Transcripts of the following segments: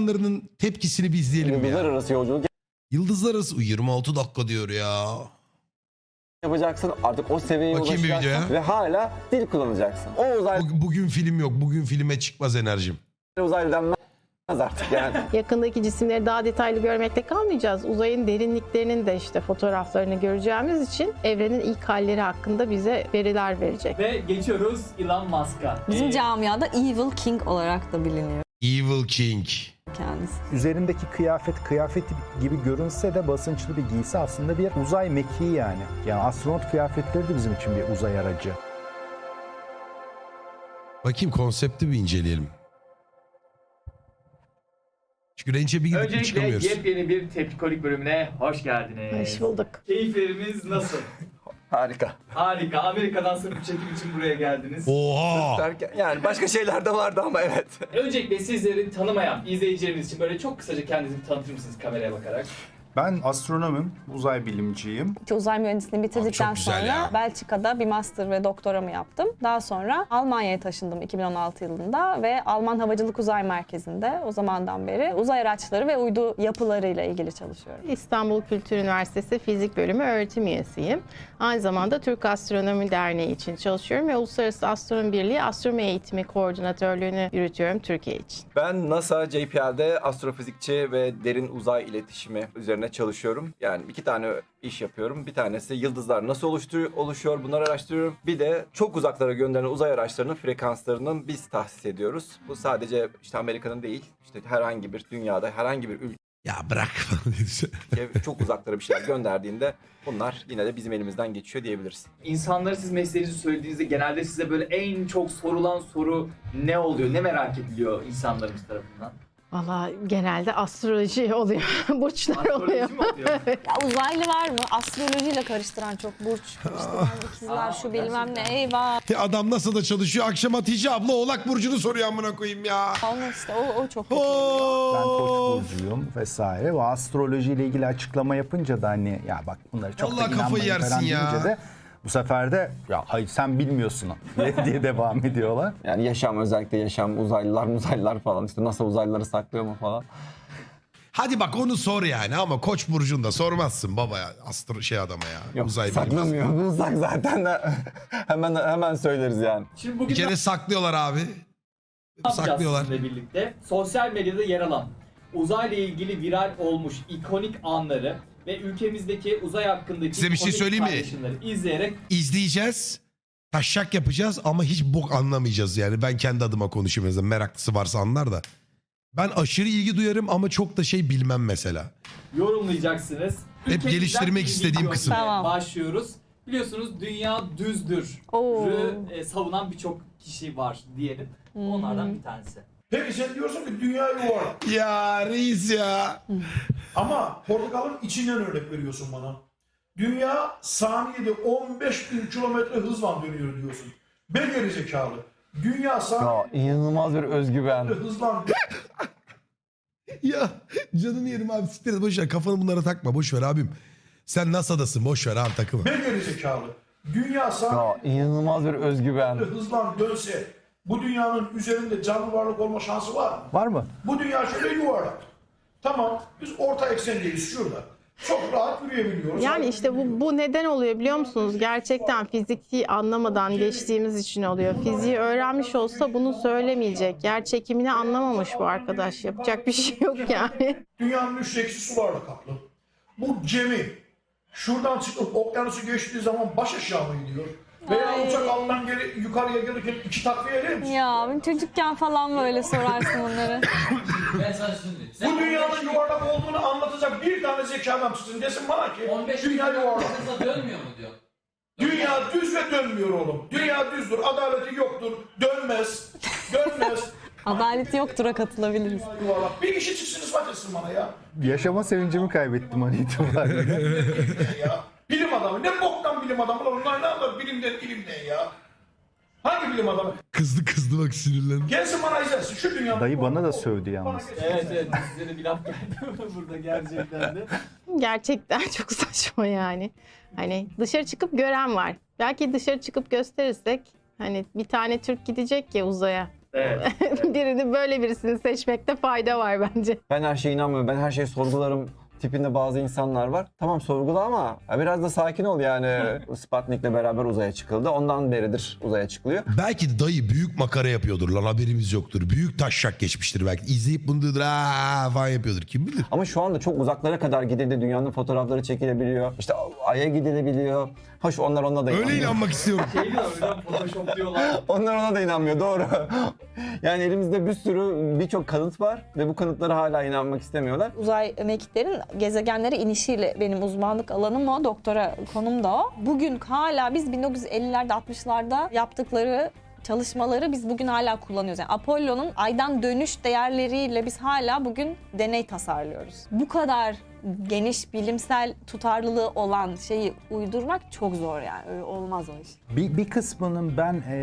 insanların tepkisini bir izleyelim Yıldızlar ya. arası yolculuk Yıldızlar arası 26 dakika diyor ya. yapacaksın. Artık o seviyeye Bakayım bir ulaşacaksın videoya. ve hala dil kullanacaksın. O uzaylı Bugün, bugün film yok. Bugün filme çıkmaz enerjim. uzaylı denmez artık yani. Yakındaki cisimleri daha detaylı görmekle kalmayacağız. Uzayın derinliklerinin de işte fotoğraflarını göreceğimiz için evrenin ilk halleri hakkında bize veriler verecek. Ve geçiyoruz Elon Musk'a. Bizim Ee, camiada Evil King olarak da biliniyor Evil King. kendisi. Üzerindeki kıyafet kıyafet gibi görünse de basınçlı bir giysi aslında bir uzay mekiği yani. Yani astronot kıyafetleri de bizim için bir uzay aracı. Bakayım konsepti bir inceleyelim. Çünkü Range'e bir gidip Öncelikle çıkamıyoruz. yepyeni bir tepkikolik bölümüne hoş geldiniz. Hoş bulduk. Keyiflerimiz nasıl? Harika. Harika. Amerika'dan sırf bu çekim için buraya geldiniz. Oha! Derken, yani başka şeyler de vardı ama evet. Öncelikle sizleri tanımayan izleyicilerimiz için böyle çok kısaca kendinizi bir tanıtır mısınız kameraya bakarak? Ben astronomum, uzay bilimciyim. Uzay mühendisliğini bitirdikten çok güzel sonra ya. Belçika'da bir master ve doktoramı yaptım. Daha sonra Almanya'ya taşındım 2016 yılında ve Alman Havacılık Uzay Merkezi'nde o zamandan beri uzay araçları ve uydu yapılarıyla ilgili çalışıyorum. İstanbul Kültür Üniversitesi Fizik Bölümü öğretim üyesiyim. Aynı zamanda Türk Astronomi Derneği için çalışıyorum ve Uluslararası Astronomi Birliği Astronomi Eğitimi Koordinatörlüğünü yürütüyorum Türkiye için. Ben NASA JPL'de astrofizikçi ve derin uzay iletişimi üzerine çalışıyorum. Yani iki tane iş yapıyorum. Bir tanesi yıldızlar nasıl oluştu- oluşuyor bunları araştırıyorum. Bir de çok uzaklara gönderilen uzay araçlarının frekanslarının biz tahsis ediyoruz. Bu sadece işte Amerika'nın değil, işte herhangi bir dünyada herhangi bir Ya bırak falan ülke çok uzaklara bir şeyler gönderdiğinde bunlar yine de bizim elimizden geçiyor diyebiliriz. İnsanlara siz mesleğinizi söylediğinizde genelde size böyle en çok sorulan soru ne oluyor? Ne merak ediliyor insanlarımız tarafından? Valla genelde astroloji oluyor, burçlar oluyor. Astroloji mi oluyor? Ya uzaylı var mı? Astrolojiyle karıştıran çok burç. İşte ben ikizler Aa, şu bilmem ne eyvah. Adam nasıl da çalışıyor. Akşam Hatice abla oğlak burcunu soruyor amına koyayım ya. Olmaz işte o, o çok kötü. Ben koç burcuyum vesaire. Ve astrolojiyle ilgili açıklama yapınca da hani ya bak bunları çok Vallahi da kafayı inanmayın yersin falan ya. deyince de bu sefer de ya hayır sen bilmiyorsun diye devam ediyorlar. Yani yaşam özellikle yaşam uzaylılar uzaylılar falan işte NASA uzaylıları saklıyor mu falan. Hadi bak onu sor yani ama Koç burcunu da sormazsın baba ya. Astro şey adama ya. Yok Uzay saklamıyor. Bulsak zaten de hemen hemen söyleriz yani. Şimdi Bir bugün kere saklıyorlar abi. ne yapacağız Saklıyorlar. sizinle birlikte? Sosyal medyada yer alan uzayla ilgili viral olmuş ikonik anları ve ülkemizdeki uzay hakkındaki Size bir şey söyleyeyim mi? paylaşımları izleyerek İzleyeceğiz. Taşak yapacağız ama hiç bok anlamayacağız yani. Ben kendi adıma konuşayım mesela. Meraklısı varsa anlar da. Ben aşırı ilgi duyarım ama çok da şey bilmem mesela. yorumlayacaksınız. Hep Ülkemizden geliştirmek bir istediğim video kısım. ile Tamam. Başlıyoruz. Biliyorsunuz dünya düzdür. Oo. e, savunan birçok kişi var diyelim. Onlardan bir tanesi. Peki sen diyorsun ki dünya yuvarlak. Ya reis ya. Ama portakalın içinden örnek veriyorsun bana. Dünya saniyede 15 bin kilometre hızla dönüyor diyorsun. Be geri zekalı. Dünya Ya saniyede inanılmaz bir özgüven. hızla Ya canını yerim abi siktir et boş ver kafanı bunlara takma boş ver abim. Sen NASA'dasın boş ver abi takılma. be geri zekalı. Dünya Ya saniyede inanılmaz bir özgüven. hızla dönse bu dünyanın üzerinde canlı varlık olma şansı var mı? Var mı? Bu dünya şöyle yuvarlak. Tamam biz orta eksendeyiz şurada. Çok rahat yürüyebiliyoruz. Yani işte bu, bu neden oluyor biliyor musunuz? Gerçekten fiziki anlamadan geçtiğimiz için oluyor. Fiziği öğrenmiş olsa bunu söylemeyecek. Yer çekimini anlamamış bu arkadaş. Yapacak bir şey yok yani. Dünyanın üçte ikisi sularla kaplı. Bu gemi şuradan çıkıp okyanusu geçtiği zaman baş aşağı mı gidiyor? Veya Ay. uçak alttan geri, yukarıya gelirken iki takviye eder misin? Ya çocukken falan böyle sorarsın bunları. Bu dünyanın yuvarlak olduğunu anlatacak bir tane zeki adam çıksın desin bana ki dünya yuvarlak. dönmüyor mu diyor. Dünya düz ve dönmüyor oğlum. Dünya düzdür, adaleti yoktur, dönmez, dönmez. Adaleti yoktura katılabiliriz. yuvarlak. Bir kişi çıksın ispat etsin bana ya. Yaşama sevincimi kaybettim an itibariyle. ya. Bilim adamı. Ne boktan bilim adamı lan. Onlar ne anlar bilimden ilimden ya. Hangi bilim adamı? Kızdı kızdı bak sinirlendi. Gelsin bana izlesin. Şu dünya. Dayı bana da sövdü yalnız. Evet evet size de bir laf geldi burada gerçekten de. Gerçekten çok saçma yani. Hani dışarı çıkıp gören var. Belki dışarı çıkıp gösterirsek hani bir tane Türk gidecek ya uzaya. Evet. Birini böyle birisini seçmekte fayda var bence. Ben her şeye inanmıyorum. Ben her şeyi sorgularım tipinde bazı insanlar var. Tamam sorgula ama ya biraz da sakin ol yani. Sputnik'le beraber uzaya çıkıldı. Ondan beridir uzaya çıkılıyor. Belki de dayı büyük makara yapıyordur lan haberimiz yoktur. Büyük taşşak geçmiştir belki. İzleyip bunu diyordur "Aa!" falan yapıyordur kim bilir. Ama şu anda çok uzaklara kadar gidildi. Dünyanın fotoğrafları çekilebiliyor. İşte Ay'a gidilebiliyor. Hoş onlar ona da Öyle inanmıyor. inanmak istiyorum. Şey diyor hocam Photoshop diyorlar. Onlar ona da inanmıyor doğru. yani elimizde bir sürü birçok kanıt var ve bu kanıtlara hala inanmak istemiyorlar. Uzay mekiklerin gezegenlere inişiyle benim uzmanlık alanım o, doktora konum da o. Bugün hala biz 1950'lerde 60'larda yaptıkları çalışmaları biz bugün hala kullanıyoruz. Yani Apollo'nun aydan dönüş değerleriyle biz hala bugün deney tasarlıyoruz. Bu kadar geniş bilimsel tutarlılığı olan şeyi uydurmak çok zor yani. Öyle olmaz o iş. Bir, bir kısmının ben e,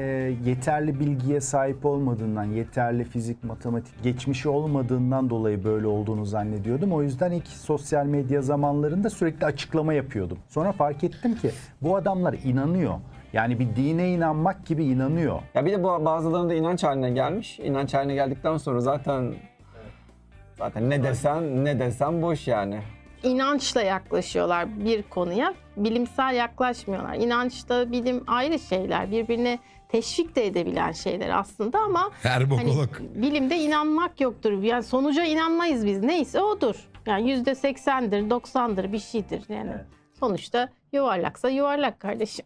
yeterli bilgiye sahip olmadığından, yeterli fizik, matematik geçmişi olmadığından dolayı böyle olduğunu zannediyordum. O yüzden ilk sosyal medya zamanlarında sürekli açıklama yapıyordum. Sonra fark ettim ki bu adamlar inanıyor. Yani bir dine inanmak gibi inanıyor. Ya bir de bu bazılarında inanç haline gelmiş. İnanç haline geldikten sonra zaten zaten ne desen ne desen boş yani. İnançla yaklaşıyorlar bir konuya. Bilimsel yaklaşmıyorlar. İnançta bilim ayrı şeyler. Birbirine teşvik de edebilen şeyler aslında ama Her hani bokolog. bilimde inanmak yoktur. Yani sonuca inanmayız biz. Neyse odur. Yani yüzde seksendir, doksandır bir şeydir. Yani sonuçta yuvarlaksa yuvarlak kardeşim.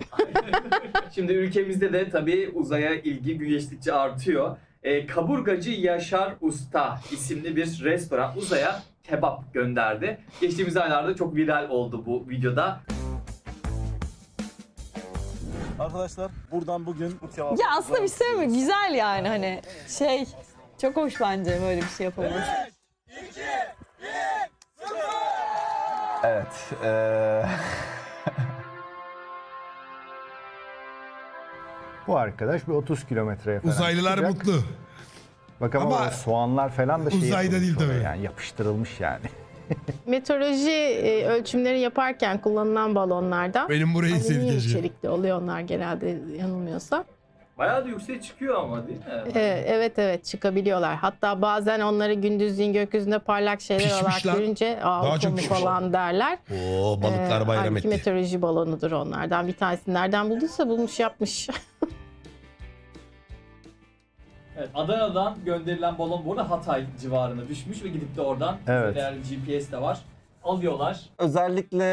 Şimdi ülkemizde de tabii uzaya ilgi gün geçtikçe artıyor. Ee, Kaburgacı Yaşar Usta isimli bir restoran uzaya kebap gönderdi. Geçtiğimiz aylarda çok viral oldu bu videoda. Arkadaşlar buradan bugün bu kebap... Ya aslında bir şey mi? Güzel yani hani şey çok hoş bence böyle bir şey yapılması. Evet. eee, Bu arkadaş bir 30 kilometreye falan Uzaylılar çıkacak. mutlu. Bak ama, Ama o soğanlar falan da şey uzayda yapılmış değil oraya tabii. Yani yapıştırılmış yani. Meteoroloji e, ölçümleri yaparken kullanılan balonlardan Benim burayı alüminyum sevdikeci. içerikli oluyor onlar genelde yanılmıyorsa. Bayağı da yükseğe çıkıyor ama değil mi? Ee, evet evet çıkabiliyorlar. Hatta bazen onları gündüzliğin gökyüzünde parlak şeyler olarak Pişmişler. görünce Daha aa çok konu pişmiş. falan derler. Oo balıklar Ee, bayram halbuki etti. meteoroloji balonudur onlardan. Bir tanesini nereden bulduysa bulmuş yapmış. Evet, Adana'dan gönderilen balon bu arada Hatay civarına düşmüş ve gidip de oradan Evet. GPS de var alıyorlar. özellikle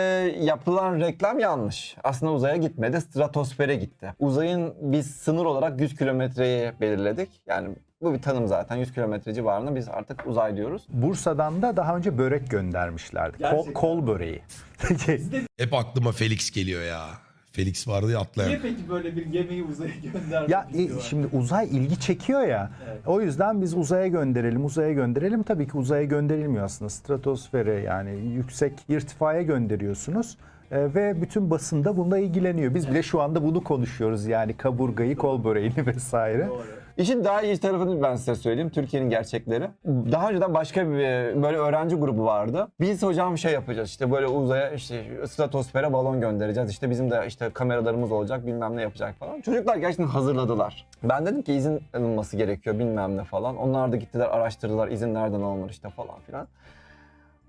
yapılan reklam yanlış. Aslında uzaya gitmedi, stratosfere gitti. Uzayın biz sınır olarak 100 kilometreyi belirledik. Yani bu bir tanım zaten. 100 kilometre civarında biz artık uzay diyoruz. Bursa'dan da daha önce börek göndermişlerdi. Kol, Gerçekten. kol böreği. Hep aklıma Felix geliyor ya. Felix vardı ya atlayan. Niye peki böyle bir yemeği uzaya göndermek Ya e, şimdi uzay ilgi çekiyor ya. Evet. O yüzden biz uzaya gönderelim, uzaya gönderelim. Tabii ki uzaya gönderilmiyor aslında. Stratosfere yani yüksek irtifaya gönderiyorsunuz. E, ve bütün basında bununla ilgileniyor. Biz bile şu anda bunu konuşuyoruz yani kaburgayı, kol böreğini vesaire. Doğru. İşin daha iyi tarafını ben size söyleyeyim. Türkiye'nin gerçekleri. Daha önceden başka bir böyle öğrenci grubu vardı. Biz hocam şey yapacağız işte böyle uzaya işte stratosfere balon göndereceğiz. İşte bizim de işte kameralarımız olacak bilmem ne yapacak falan. Çocuklar gerçekten hazırladılar. Ben dedim ki izin alınması gerekiyor bilmem ne falan. Onlar da gittiler araştırdılar izin nereden alınır işte falan filan.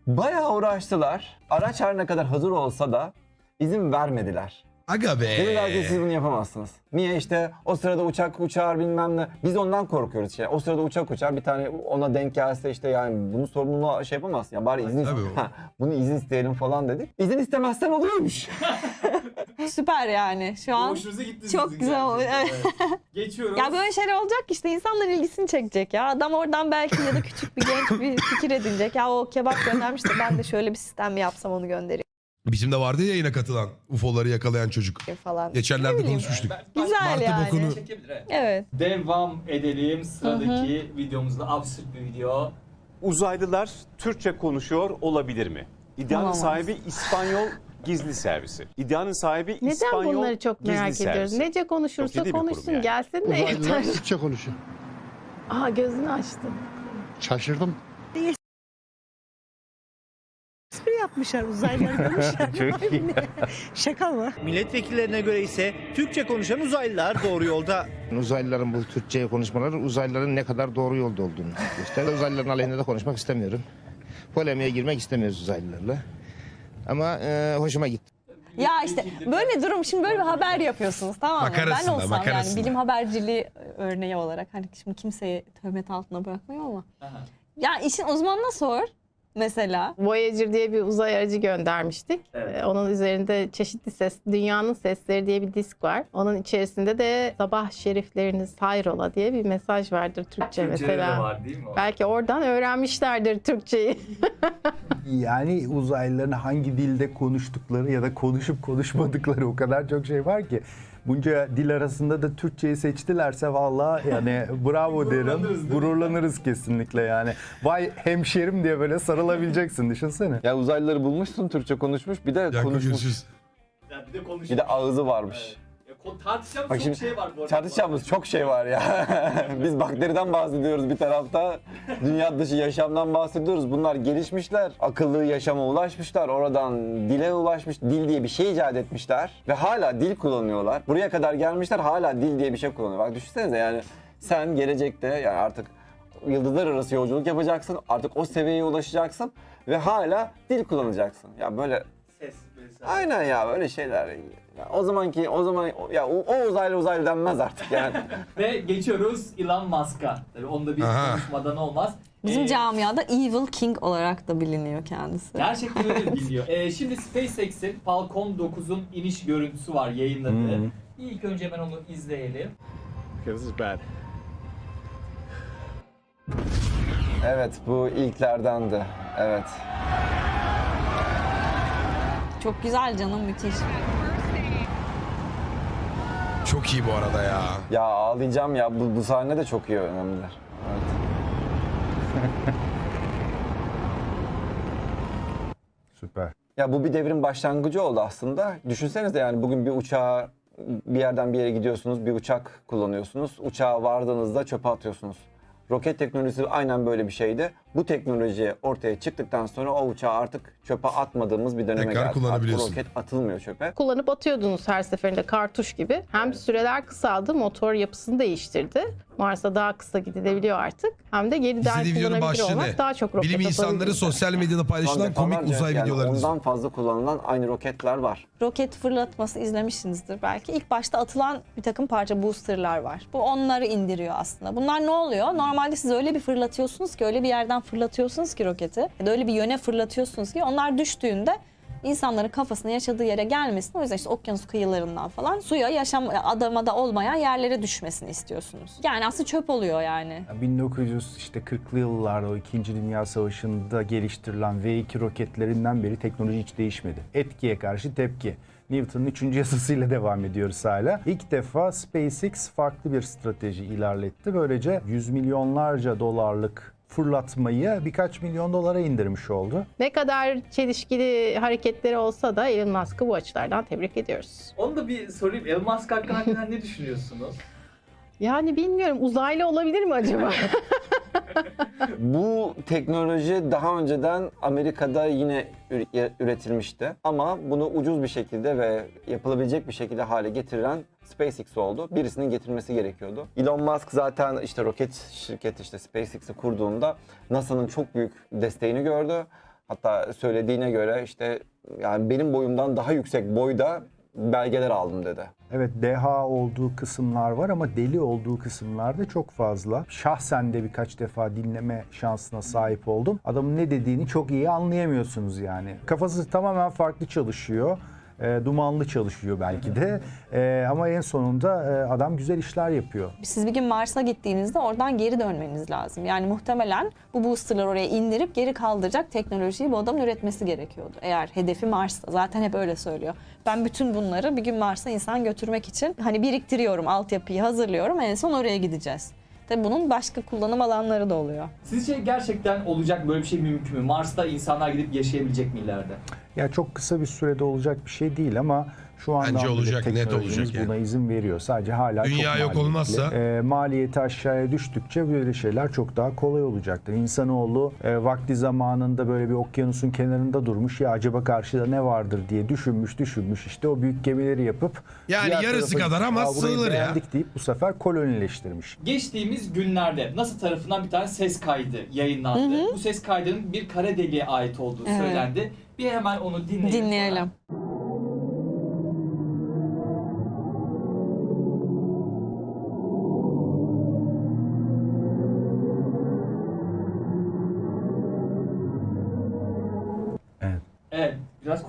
Bayağı uğraştılar. Araç her ne kadar hazır olsa da izin vermediler. Aga be. Dediler ki siz bunu yapamazsınız. Niye işte o sırada uçak uçar bilmem ne. Biz ondan korkuyoruz işte. O sırada uçak uçar bir tane ona denk gelse işte yani bunu sorumluluğu şey yapamazsın ya bari izin Tabii o. ha, bunu izin isteyelim falan dedik. İzin istemezsen oluyormuş. Süper yani şu an. Hoşunuza gitti Çok sizin güzel oldu. Evet. Geçiyoruz. Ya böyle şeyler olacak ki işte insanların ilgisini çekecek ya. Adam oradan belki ya da küçük bir genç bir fikir edinecek. Ya o kebap göndermiş de ben de şöyle bir sistem mi yapsam onu göndereyim Bizim de vardı ya yayına katılan UFO'ları yakalayan çocuk. falan. Geçenlerde bileyim. konuşmuştuk. Ben- Güzel Martı yani. bokunu- Çekebilir, evet. Evet. Devam edelim sıradaki videomuzda absürt bir video. Uzaylılar Türkçe konuşuyor olabilir mi? İddianın Olamaz. sahibi İspanyol gizli servisi. İddianın sahibi Neden İspanyol bunları çok gizli merak ediyoruz? servisi. Nece Çok konuşursa ciddi bir kurum konuşsun yani. gelsin de yeter. Türkçe konuşuyor. Aa gözünü açtım. Şaşırdım. Yapmışlar uzaylıları görmüşler. Çok iyi. Şaka mı? Milletvekillerine göre ise Türkçe konuşan uzaylılar doğru yolda. Uzaylıların bu Türkçe konuşmaları uzaylıların ne kadar doğru yolda olduğunu gösterir. Uzaylıların aleyhinde de konuşmak istemiyorum. Polemiğe girmek istemiyoruz uzaylılarla. Ama e, hoşuma gitti. Ya işte böyle durum şimdi böyle bir haber yapıyorsunuz tamam mı? Ben Makarasında, olsam makarasında. yani bilim haberciliği örneği olarak hani şimdi kimseyi töhmet altına bırakmıyor ama. Ya işin uzmanına sor mesela. Voyager diye bir uzay aracı göndermiştik. Evet. Ee, Onun üzerinde çeşitli ses, Dünyanın Sesleri diye bir disk var. Onun içerisinde de sabah şerifleriniz hayrola diye bir mesaj vardır Türkçe Türkçe'de de mesela. var değil mi o? Belki oradan öğrenmişlerdir Türkçeyi. Yani uzaylıların hangi dilde konuştukları ya da konuşup konuşmadıkları o kadar çok şey var ki. Bunca dil arasında da Türkçeyi seçtilerse valla yani bravo derim. Gururlanırız kesinlikle yani. Vay hemşerim diye böyle sarılabileceksin düşünsene. Ya uzaylıları bulmuşsun Türkçe konuşmuş bir de konuşmuş. görüşürüz. Ya bir de konuşuyoruz. Bir de ağzı varmış. Ko- tartışacağımız Bak çok şimdi şey var bu arada. Tartışacağımız çok şey var ya. Biz bakteriden bahsediyoruz bir tarafta. Dünya dışı yaşamdan bahsediyoruz. Bunlar gelişmişler. Akıllı yaşama ulaşmışlar. Oradan dile ulaşmış. Dil diye bir şey icat etmişler. Ve hala dil kullanıyorlar. Buraya kadar gelmişler hala dil diye bir şey kullanıyor. Bak düşünsenize yani sen gelecekte yani artık yıldızlar arası yolculuk yapacaksın. Artık o seviyeye ulaşacaksın. Ve hala dil kullanacaksın. Ya böyle Ses mesela. Aynen ya böyle şeyler. Ya o zamanki o zaman ya o, o uzaylı uzaylı denmez artık yani. Ve geçiyoruz Elon Musk'a. Tabii onda bir Aha. konuşmadan olmaz. Bizim Ee, camiada Evil King olarak da biliniyor kendisi. Gerçekten öyle biliniyor. Ee, şimdi SpaceX'in Falcon 9'un iniş görüntüsü var yayınladığı. İlk önce hemen onu izleyelim. This is bad. evet bu ilklerdendi. Evet. Çok güzel canım müthiş. Çok iyi bu arada ya. Ya ağlayacağım ya bu, bu sahne de çok iyi önemliler. Evet. Süper. Ya bu bir devrin başlangıcı oldu aslında. Düşünsenize yani bugün bir uçağa bir yerden bir yere gidiyorsunuz, bir uçak kullanıyorsunuz. Uçağa vardığınızda çöpe atıyorsunuz. Roket teknolojisi aynen böyle bir şeydi. Bu teknoloji ortaya çıktıktan sonra o uçağı artık çöpe atmadığımız bir döneme Tekrar geldik. Artık kullanabiliyorsun. o roket atılmıyor çöpe. Kullanıp atıyordunuz her seferinde kartuş gibi. Hem süreler kısaldı, motor yapısını değiştirdi. Mars'a daha kısa gidilebiliyor artık. Hem de yeniden İzlediği videonun kullanabilir başlığı olmak ne? daha çok roket Bilim insanları sosyal medyada Son paylaşılan komik defalarca uzay yani videolarını izliyor. Ondan fazla kullanılan aynı roketler var. Roket fırlatması izlemişsinizdir belki. İlk başta atılan bir takım parça boosterlar var. Bu onları indiriyor aslında. Bunlar ne oluyor? Normalde siz öyle bir fırlatıyorsunuz ki, öyle bir yerden fırlatıyorsunuz ki roketi. Ya da öyle bir yöne fırlatıyorsunuz ki onlar düştüğünde insanların kafasına yaşadığı yere gelmesin. O yüzden işte okyanus kıyılarından falan suya yaşam adamada olmayan yerlere düşmesini istiyorsunuz. Yani aslında çöp oluyor yani. 1900 işte 40'lı yıllarda o 2. Dünya Savaşı'nda geliştirilen V2 roketlerinden beri teknoloji hiç değişmedi. Etkiye karşı tepki. Newton'un 3. yasasıyla devam ediyoruz hala. İlk defa SpaceX farklı bir strateji ilerletti. Böylece yüz milyonlarca dolarlık fırlatmayı birkaç milyon dolara indirmiş oldu. Ne kadar çelişkili hareketleri olsa da Elon Musk'ı bu açılardan tebrik ediyoruz. Onu da bir sorayım. Elon Musk hakkında ne düşünüyorsunuz? Yani bilmiyorum uzaylı olabilir mi acaba? Bu teknoloji daha önceden Amerika'da yine ür- üretilmişti. Ama bunu ucuz bir şekilde ve yapılabilecek bir şekilde hale getiren SpaceX oldu. Birisinin getirmesi gerekiyordu. Elon Musk zaten işte roket şirketi işte SpaceX'i kurduğunda NASA'nın çok büyük desteğini gördü. Hatta söylediğine göre işte yani benim boyumdan daha yüksek boyda belgeler aldım dedi. Evet deha olduğu kısımlar var ama deli olduğu kısımlar da çok fazla. Şahsen de birkaç defa dinleme şansına sahip oldum. Adamın ne dediğini çok iyi anlayamıyorsunuz yani. Kafası tamamen farklı çalışıyor. E, dumanlı çalışıyor belki de. E, ama en sonunda e, adam güzel işler yapıyor. Siz bir gün Mars'a gittiğinizde oradan geri dönmeniz lazım. Yani muhtemelen bu boosterları oraya indirip geri kaldıracak teknolojiyi bu adamın üretmesi gerekiyordu. Eğer hedefi Mars'ta. Zaten hep öyle söylüyor. Ben bütün bunları bir gün Mars'a insan götürmek için hani biriktiriyorum, altyapıyı hazırlıyorum. En son oraya gideceğiz. Tabii bunun başka kullanım alanları da oluyor. Sizce gerçekten olacak böyle bir şey mümkün mü? Mars'ta insanlar gidip yaşayabilecek mi ileride? Ya çok kısa bir sürede olacak bir şey değil ama Şu anda Bence olacak, net teknolojimiz olacak yani. buna izin veriyor. Sadece hala Dünya çok yok maliyetli. olmazsa- E, maliyeti aşağıya düştükçe böyle şeyler çok daha kolay olacaktır. İnsanoğlu e, vakti zamanında böyle bir okyanusun kenarında durmuş ya acaba karşıda ne vardır diye düşünmüş düşünmüş işte o büyük gemileri yapıp Yani diğer yarısı tarafa kadar ama "Aa, burayı sığılır ya." beğendik deyip bu sefer kolonileştirmiş. Geçtiğimiz günlerde NASA tarafından bir tane ses kaydı yayınlandı. Bu ses kaydının bir kara deliğe ait olduğu Evet. söylendi. Bir hemen onu dinleyelim. sonra. Dinleyelim.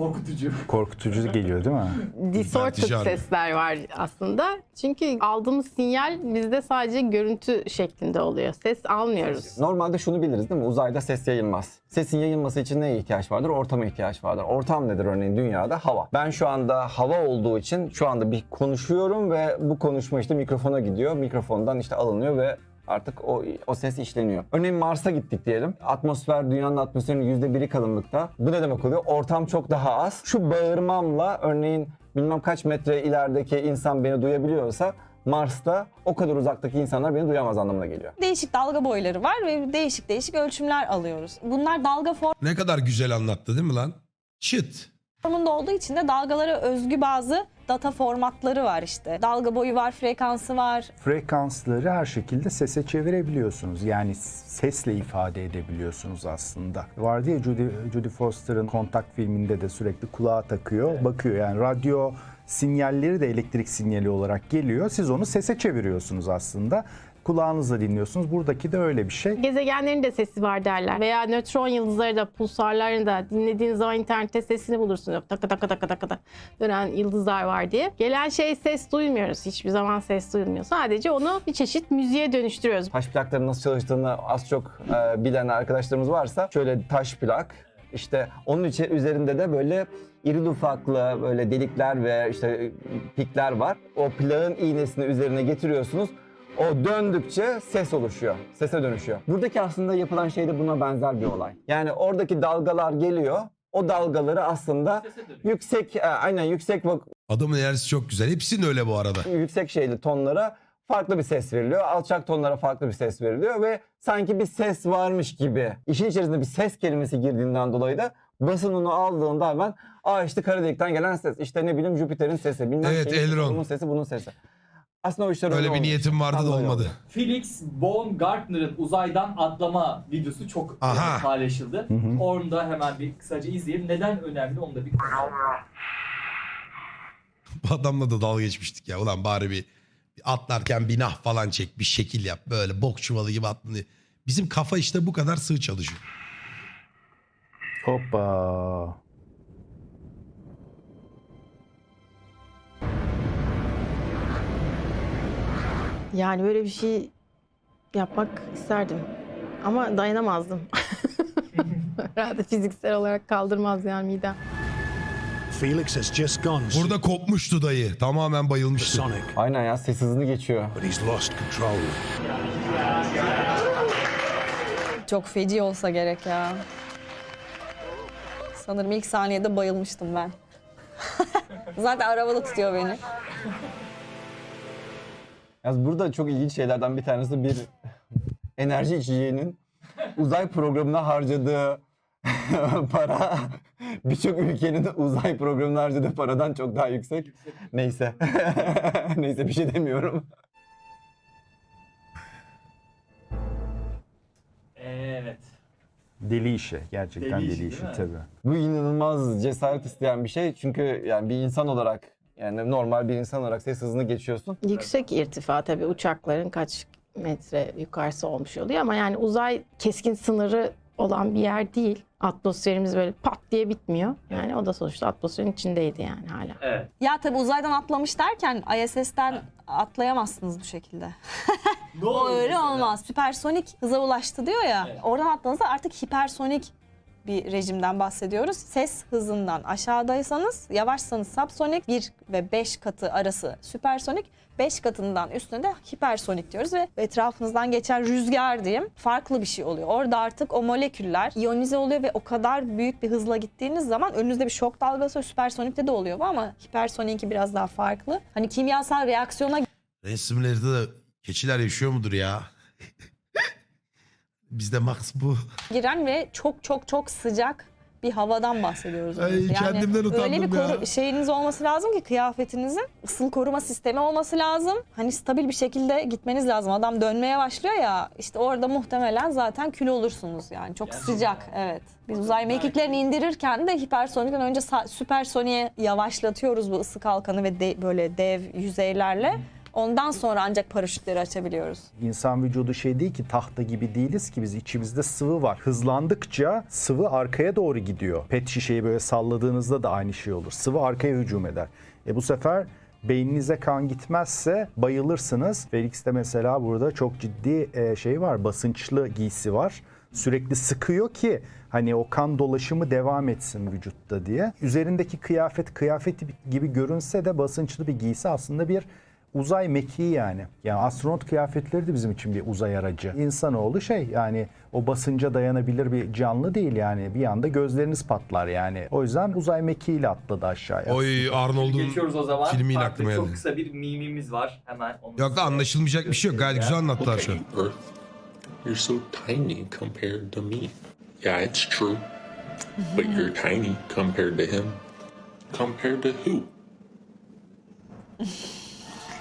Korkutucu. Korkutucu geliyor değil mi? Distorted Ürpertici harbi. sesler var aslında. Çünkü aldığımız sinyal bizde sadece görüntü şeklinde oluyor. Ses almıyoruz. Normalde şunu biliriz değil mi? Uzayda ses yayılmaz. Sesin yayılması için neye ihtiyaç vardır? Ortama ihtiyaç vardır. Ortam nedir örneğin dünyada? Hava. Ben şu anda hava olduğu için şu anda bir konuşuyorum ve bu konuşma işte mikrofona gidiyor. Mikrofondan işte alınıyor ve artık o, o ses işleniyor. Örneğin Mars'a gittik diyelim. Atmosfer dünyanın atmosferinin yüzde biri kalınlıkta. Bu ne demek oluyor? Ortam çok daha az. Şu bağırmamla örneğin bilmem kaç metre ilerideki insan beni duyabiliyorsa Mars'ta o kadar uzaktaki insanlar beni duyamaz anlamına geliyor. Değişik dalga boyları var ve değişik değişik ölçümler alıyoruz. Bunlar dalga Ne kadar güzel anlattı değil mi lan? Çıt. formunda olduğu için de dalgalara özgü bazı data formatları var işte. Dalga boyu var, frekansı var. frekansları her şekilde sese çevirebiliyorsunuz. Yani sesle ifade edebiliyorsunuz aslında. Vardı ya Judy, Judy Foster'ın Kontak filminde de sürekli kulağa takıyor, bakıyor. Yani radyo sinyalleri de elektrik sinyali olarak geliyor. Siz onu sese çeviriyorsunuz aslında. Kulağınızla dinliyorsunuz. Buradaki de öyle bir şey. Gezegenlerin de sesi var derler. Veya nötron yıldızları da, pulsarların da dinlediğiniz zaman internette sesini bulursunuz. Taka taka taka taka taka dönen yıldızlar var diye. Gelen şey ses duymuyoruz. Hiçbir zaman ses duyulmuyor. Sadece onu bir çeşit müziğe dönüştürüyoruz. taş plakların nasıl çalıştığını az çok e, bilen arkadaşlarımız varsa şöyle taş plak işte onun içi üzerinde de böyle iri ufaklı böyle delikler ve işte e, pikler var. O plağın iğnesini üzerine getiriyorsunuz. O döndükçe ses oluşuyor. Sese dönüşüyor. Buradaki aslında yapılan şey de buna benzer bir olay. Yani oradaki dalgalar geliyor. O dalgaları aslında yüksek e, aynen yüksek vak- Adamın enerjisi çok güzel. Hepsinin öyle bu arada. yüksek şeyli tonlara farklı bir ses veriliyor. Alçak tonlara farklı bir ses veriliyor ve sanki bir ses varmış gibi. İşin içerisinde bir ses kelimesi girdiğinden dolayı da basın onu aldığında hemen aa işte kara delikten gelen ses. İşte ne bileyim Jüpiter'in sesi. Bilmem Evet, şeyin sesi, Elron. Bunun sesi, bunun sesi. Aslında o işler Öyle bir niyetim vardı da olmadı. Felix Baumgartner'ın uzaydan atlama videosu çok Aha. e, paylaşıldı. Onu da hemen bir kısaca izleyelim. Neden önemli onu da bir Bu adamla da dalga geçmiştik ya. Ulan bari bir, bir atlarken bir nah falan çek. Bir şekil yap. Böyle bok çuvalı gibi atlanıyor. Bizim kafa işte bu kadar sığ çalışıyor. Hoppa. Yani böyle bir şey yapmak isterdim. Ama dayanamazdım. Herhalde fiziksel olarak kaldırmaz yani midem. Felix has just gone Burada kopmuştu dayı. Tamamen bayılmıştı. sonic, Aynen ya ses hızını geçiyor. but he's lost control. Çok feci olsa gerek ya. Sanırım ilk saniyede bayılmıştım ben. Zaten arabada tutuyor beni. Yalnız burada çok ilginç şeylerden bir tanesi bir enerji içeceğinin uzay programına harcadığı para birçok ülkenin uzay programına harcadığı paradan çok daha yüksek. Neyse. Neyse bir şey demiyorum. Evet. Deli işi. Gerçekten Deli deli, işi, işi, tabii. Bu inanılmaz cesaret isteyen bir şey. Çünkü yani bir insan olarak yani normal bir insan olarak ses hızını geçiyorsun. Yüksek irtifa tabii uçakların kaç metre yukarısı olmuş oluyor ama yani uzay keskin sınırı olan bir yer değil. Atmosferimiz böyle pat diye bitmiyor. Yani o da sonuçta atmosferin içindeydi yani hala. Evet. Ya tabii uzaydan atlamış derken ISS'ten atlayamazsınız bu şekilde. Ne O oluyor öyle mesela? olmaz. Süpersonik hıza ulaştı diyor ya. Evet. Oradan atladığınızda artık hipersonik bir rejimden bahsediyoruz. Ses hızından aşağıdaysanız, yavaşsanız subsonik 1 ve 5 katı arası süpersonik, 5 katından üstüne de hipersonik diyoruz ve etrafınızdan geçen rüzgar diyeyim farklı bir şey oluyor. Orada artık o moleküller iyonize oluyor ve o kadar büyük bir hızla gittiğiniz zaman önünüzde bir şok dalgası var. süpersonikte de oluyor bu ama hipersoninki biraz daha farklı. Hani kimyasal reaksiyona Resimlerde de keçiler yaşıyor mudur ya? Bizde max bu. giren ve çok çok çok sıcak bir havadan bahsediyoruz. Ay, yani kendimden utandım öyle bir ya. şeyiniz olması lazım ki kıyafetinizin ısıl koruma sistemi olması lazım. Hani stabil bir şekilde gitmeniz lazım. Adam dönmeye başlıyor ya işte orada muhtemelen zaten kül olursunuz yani çok sıcak evet. Biz uzay mekiklerini indirirken de hipersonikten önce sa- süpersoniğe yavaşlatıyoruz bu ısı kalkanı ve de- böyle dev yüzeylerle. Ondan sonra ancak paraşütleri açabiliyoruz. İnsan vücudu şey değil ki tahta gibi değiliz ki biz içimizde sıvı var. Hızlandıkça sıvı arkaya doğru gidiyor. Pet şişeyi böyle salladığınızda da aynı şey olur. Sıvı arkaya hücum eder. E bu sefer beyninize kan gitmezse bayılırsınız. Felix'te mesela burada çok ciddi e, şey var. Basınçlı giysi var. Sürekli sıkıyor ki hani o kan dolaşımı devam etsin vücutta diye. Üzerindeki kıyafet kıyafet gibi görünse de basınçlı bir giysi aslında bir uzay mekiği yani. Yani astronot kıyafetleri de bizim için bir uzay aracı. İnsanoğlu şey yani o basınca dayanabilir bir canlı değil yani. Bir anda gözleriniz patlar yani. O yüzden uzay mekiğiyle atladı aşağıya. Oy Arnold'un Geçiyoruz o zaman. filmiyle Farklı, aklıma Çok geldi. kısa bir mimimiz var. Hemen onu Yok da anlaşılmayacak bir şey yok. Gayet güzel anlattılar şu an. Earth, you're so tiny compared to me. Yeah, it's true. But you're tiny compared to him. Compared to who?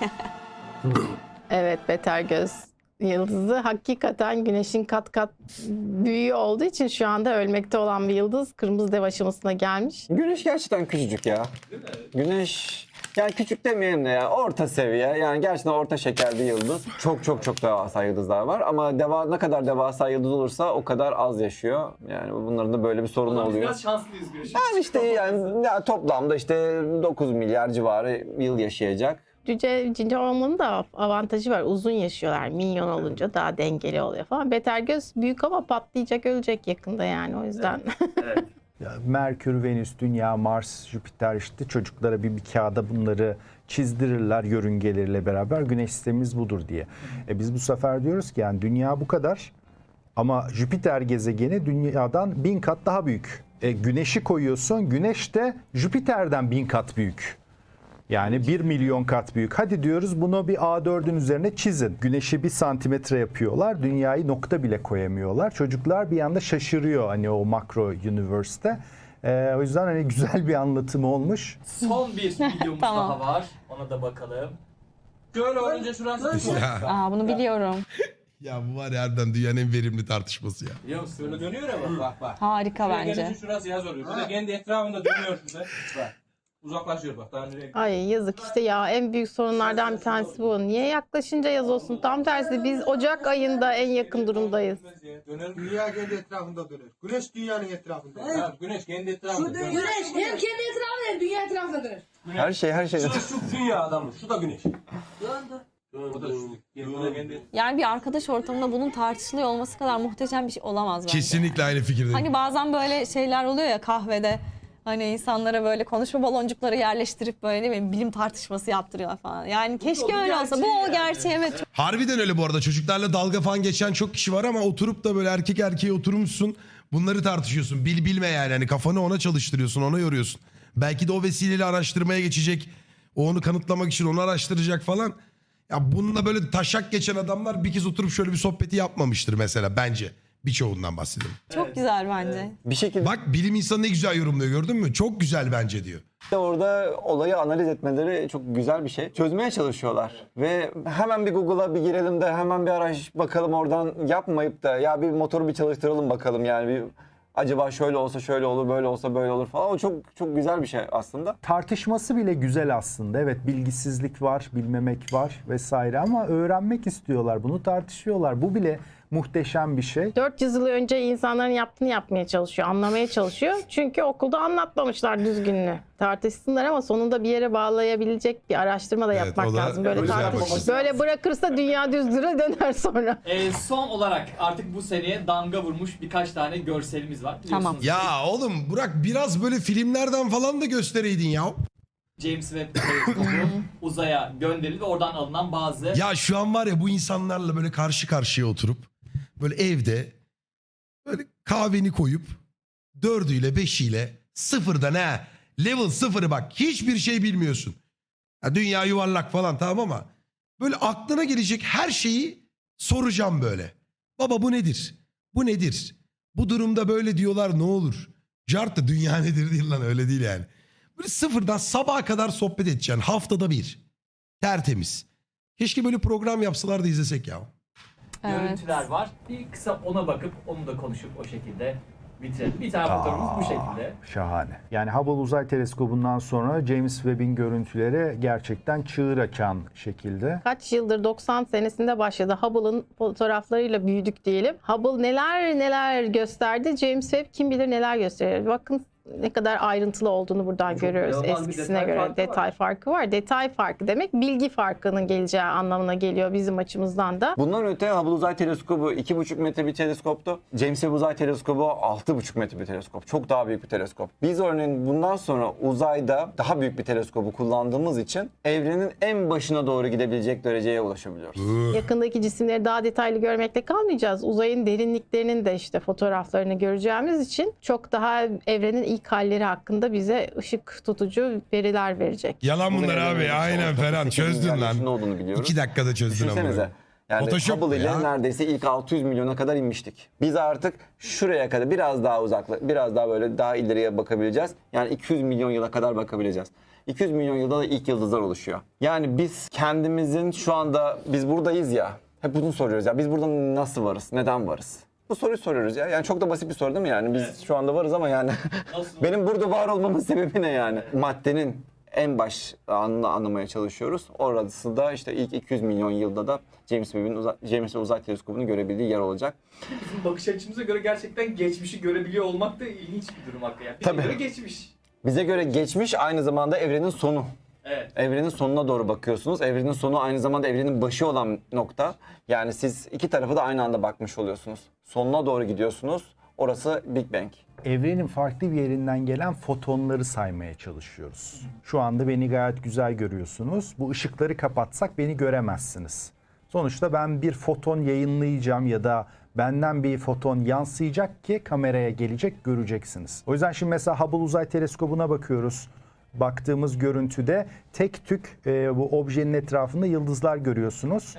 Evet Beter Göz yıldızı hakikaten güneşin kat kat büyüğü olduğu için şu anda ölmekte olan bir yıldız kırmızı dev aşamasına gelmiş. Güneş gerçekten küçücük ya. Güneş yani küçük demeyelim de ya orta seviye yani gerçekten orta şeker bir yıldız. Çok çok çok devasa yıldızlar var ama deva, ne kadar devasa yıldız olursa o kadar az yaşıyor. Yani bunların da böyle bir sorunu biz oluyor. Biraz şanslıyız güneşin. Yani işte yani ya toplamda işte 9 milyar civarı yıl yaşayacak. Cüce, cince olmanın da avantajı var. Uzun yaşıyorlar. Minyon olunca daha dengeli oluyor falan. Betelgeuse büyük ama patlayacak, ölecek yakında yani o yüzden. Evet. Ya Merkür, Venüs, Dünya, Mars, Jüpiter işte çocuklara bir, bir kağıda bunları çizdirirler yörüngeleriyle beraber güneş sistemimiz budur diye. E biz bu sefer diyoruz ki yani dünya bu kadar ama Jüpiter gezegeni dünyadan bin kat daha büyük. E, güneşi koyuyorsun güneş de Jüpiter'den bin kat büyük. Yani 1 milyon kat büyük. Hadi diyoruz bunu bir A4'ün üzerine çizin. Güneşi bir santimetre yapıyorlar. Dünyayı nokta bile koyamıyorlar. Çocuklar bir anda şaşırıyor hani o makro universe'te. Ee, o yüzden hani güzel bir anlatımı olmuş. Son bir videomuz Tamam. daha var. Ona da bakalım. Şöyle olunca şurası ya, Aa bunu biliyorum. ya bu var ya harbiden dünyanın en verimli tartışması ya. Biliyor musun? Şöyle dönüyor ya bak bak bak. Harika Şuraya bence. gelince şurası yaz oluyor. Bir de kendi etrafında dönüyor şurada. Bak. Uzaklaşıyor bak. Daha nereye Ay yazık işte ya en büyük sorunlardan bir tanesi bu. Niye yaklaşınca yaz olsun? Tam tersi biz Ocak ayında en yakın durumdayız. Döner. Dünya kendi etrafında döner. Güneş dünyanın etrafında. Ha, güneş kendi etrafında dönüyor. Güneş hem kendi etrafında hem dünya etrafında dönür. Her şey her şey. Şu, şu dünya adamı. Şu da güneş. O da şu. Bu da kendi Yani bir arkadaş ortamında bunun tartışılıyor olması kadar muhteşem bir şey olamaz bence. Kesinlikle aynı fikirdeyim. Hani bazen böyle şeyler oluyor ya kahvede. Hani insanlara böyle konuşma baloncukları yerleştirip böyle ne bileyim bilim tartışması yaptırıyorlar falan. Yani keşke öyle olsa. Bu o gerçeği evet. Harbiden öyle bu arada. Çocuklarla dalga falan geçen çok kişi var ama oturup da böyle erkek erkeğe oturmuşsun. Bunları tartışıyorsun. Bil bilme yani. Hani kafanı ona çalıştırıyorsun, ona yoruyorsun. Belki de o vesileyle araştırmaya geçecek. O onu kanıtlamak için onu araştıracak falan. Ya bununla böyle taşak geçen adamlar bir kez oturup şöyle bir sohbeti yapmamıştır mesela bence. Birçoğundan bahsediyorum. Çok güzel bence. Bir şekilde Bak bilim insanı ne güzel yorumluyor gördün mü? Çok güzel bence diyor. orada olayı analiz etmeleri çok güzel bir şey. Çözmeye çalışıyorlar. Ve hemen bir Google'a bir girelim de hemen bir araş bakalım oradan yapmayıp da ya bir motoru bir çalıştıralım bakalım yani bir acaba şöyle olsa şöyle olur böyle olsa böyle olur falan. O çok çok güzel bir şey aslında. Tartışması bile güzel aslında. Evet bilgisizlik var, bilmemek var vesaire ama öğrenmek istiyorlar. Bunu tartışıyorlar. Bu bile muhteşem bir şey. 400 yıl önce insanların yaptığını yapmaya çalışıyor, anlamaya çalışıyor. Çünkü okulda anlatmamışlar düzgününü. Tartışsınlar ama sonunda bir yere bağlayabilecek bir araştırma da Evet, yapmak o da lazım. Böyle güzel tartış. Böyle bırakırsa dünya düzdüre döner sonra. Ee, son olarak artık bu seneye damga vurmuş birkaç tane görselimiz var. Tamam. Biliyorsunuz Ya oğlum Burak biraz böyle filmlerden falan da göstereydin ya. James Webb teleskobu uzaya gönderildi. Oradan alınan bazı Ya şu an var ya bu insanlarla böyle karşı karşıya oturup böyle evde böyle kahveni koyup dördüyle beşiyle sıfırdan ha level sıfırı bak hiçbir şey bilmiyorsun. Ya dünya yuvarlak falan tamam ama böyle aklına gelecek her şeyi soracağım böyle. Baba bu nedir? Bu nedir? Bu durumda böyle diyorlar ne olur? Cart da dünya nedir değil lan öyle değil yani. Böyle sıfırdan sabaha kadar sohbet edeceksin haftada bir. Tertemiz. Keşke böyle program yapsalar da izlesek ya. Evet. görüntüler var. Bir kısa ona bakıp onu da konuşup o şekilde bitirelim. Bir tane fotoğrafımız bu şekilde. Şahane. Yani Hubble Uzay Teleskobu'ndan sonra James Webb'in görüntüleri gerçekten çığır açan şekilde. Kaç yıldır 90 senesinde başladı. Hubble'ın fotoğraflarıyla büyüdük diyelim. Hubble neler neler gösterdi. James Webb kim bilir neler gösteriyor. Bakın ne kadar ayrıntılı olduğunu buradan Çok görüyoruz eskisine göre. farkı var. detay farkı var. Detay farkı demek bilgi farkının geleceği anlamına geliyor bizim açımızdan da. Bundan öte Hubble Uzay Teleskobu 2,5 metre bir teleskoptu. James Webb Uzay Teleskobu 6,5 metre bir teleskop. Çok daha büyük bir teleskop. Biz örneğin bundan sonra uzayda daha büyük bir teleskobu kullandığımız için evrenin en başına doğru gidebilecek dereceye ulaşabiliyoruz. Yakındaki cisimleri daha detaylı görmekle kalmayacağız. Uzayın derinliklerinin de işte fotoğraflarını göreceğimiz için çok daha evrenin ilk halleri hakkında bize ışık tutucu veriler verecek. Yalan bunlar abi aynen Ferhan çözdün lan. olduğunu biliyoruz. İki dakikada çözdün ama. Düşünsenize. Yani Photoshop Hubble ile ya. neredeyse ilk 600 milyona kadar inmiştik. Biz artık şuraya kadar biraz daha uzakla, biraz daha böyle daha ileriye bakabileceğiz. Yani 200 milyon yıla kadar bakabileceğiz. 200 milyon yılda da ilk yıldızlar oluşuyor. Yani biz kendimizin şu anda biz buradayız ya. Hep bunu soruyoruz ya. Biz burada nasıl varız? Neden varız? Bu soruyu soruyoruz ya. Yani çok da basit bir soru değil mi yani? Biz şu anda varız ama yani benim burada var olmamın sebebi ne yani? Maddenin en baş anını anlamaya çalışıyoruz. Orası da işte ilk 200 milyon yılda da James Webb'in James Webb Uzay Teleskobu'nun görebildiği yer olacak. Bizim bakış açımıza göre gerçekten geçmişi görebiliyor olmak da ilginç bir durum hakikaten. Yani bize Tabii. göre geçmiş. Bize göre geçmiş aynı zamanda evrenin sonu. Evet. Evrenin sonuna doğru bakıyorsunuz. Evrenin sonu aynı zamanda evrenin başı olan nokta. Yani siz iki tarafı da aynı anda bakmış oluyorsunuz. Sonuna doğru gidiyorsunuz. Orası Big Bang. Evrenin farklı bir yerinden gelen fotonları saymaya çalışıyoruz. Şu anda beni gayet güzel görüyorsunuz. Bu ışıkları kapatsak beni göremezsiniz. Sonuçta ben bir foton yayınlayacağım ya da benden bir foton yansıyacak ki kameraya gelecek göreceksiniz. O yüzden şimdi mesela Hubble Uzay Teleskobu'na bakıyoruz. Baktığımız görüntüde tek tük e, bu objenin etrafında yıldızlar görüyorsunuz.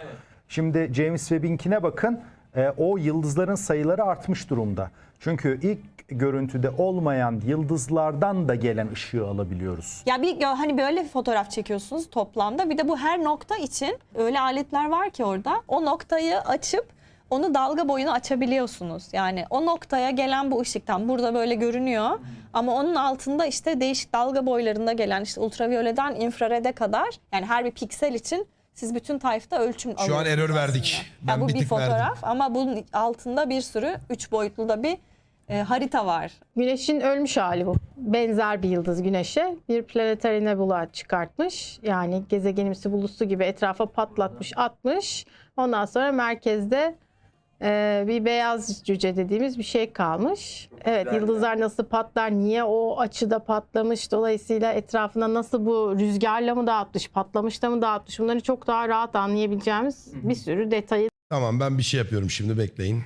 Şimdi James Webb'inkine bakın. E, o yıldızların sayıları artmış durumda. Çünkü ilk görüntüde olmayan yıldızlardan da gelen ışığı alabiliyoruz. Ya bir hani böyle fotoğraf çekiyorsunuz toplamda. Bir de bu her nokta için öyle aletler var ki orada. O noktayı açıp onu dalga boyunu açabiliyorsunuz. Yani o noktaya gelen bu ışıktan burada böyle görünüyor. Ama onun altında işte değişik dalga boylarında gelen işte ultraviyoleden infrarede kadar yani her bir piksel için siz bütün tayfta ölçüm Şu an alıyorsunuz error aslında. verdik. Ben Ya bu bir bir tık verdim. fotoğraf ama bunun altında bir sürü üç boyutlu da bir e, harita var. Güneşin ölmüş hali bu. Benzer bir yıldız Güneş'e. Bir planetary nebula çıkartmış. Yani gezegenimsi bulusu gibi etrafa patlatmış, atmış. Ondan sonra merkezde e, bir beyaz cüce dediğimiz bir şey kalmış. Evet, güzel yıldızlar nasıl patlar, niye o açıda patlamış, dolayısıyla etrafına nasıl bu rüzgarla mı dağıtmış, patlamış da mı dağıtmış bunları çok daha rahat anlayabileceğimiz bir sürü detayı Tamam ben bir şey yapıyorum şimdi bekleyin.